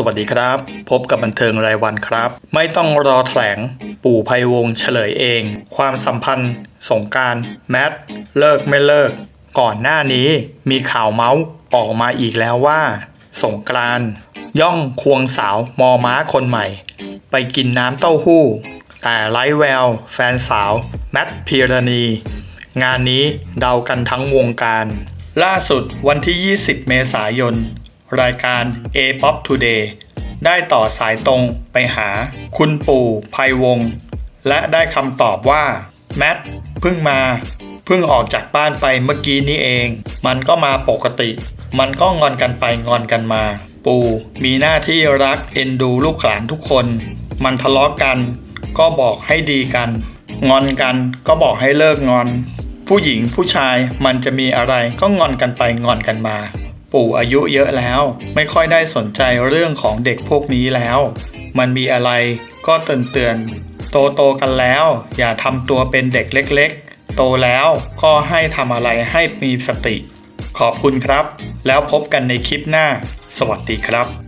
สวัสดีครับ พบกับบันเทิงรายวันครับ ไม่ต้องรอแถลง ปู่ภัยวงศ์เฉลยเอง ความสัมพันธ์ สงกรารแมทเลิกไม่เลิก ก่อนหน้านี้มีข่าวเมาส์ออกมาอีกแล้วว่า สงกรานย่องควงสาวมอม้าคนใหม่ ไปกินน้ำเต้าหู้ แต่ไร้แวว แฟนสาว แมทพีรณี งานนี้เดากันทั้งวงการล่าสุดวันที่ 20 เมษายน รายการ A-POP Today ได้ต่อสายตรงไปหาคุณปู่ภัยวงศ์และได้คำตอบว่า แมทเพิ่งมา เพิ่งออกจากบ้านไปเมื่อกี้นี้เอง มันก็มาปกติ มันก็งอนกันไปงอนกันมา ปู่มีหน้าที่รักเอ็นดูลูกหลานทุกคน มันทะเลาะกัน ก็บอกให้ดีกัน งอนกันก็บอกให้เลิกงอน ผู้หญิงผู้ชายมันจะมีอะไรก็งอนกันไปงอนกันมา ปู่อายุเยอะแล้ว ไม่ค่อยได้สนใจเรื่องของเด็กพวกนี้แล้ว มันมีอะไรก็เตือนเตือนโตโตกันแล้ว อย่าทำตัวเป็นเด็กเล็ก ๆ โตแล้วก็ให้ทำอะไรให้มีสติ ขอบคุณครับ แล้วพบกันในคลิปหน้า สวัสดีครับ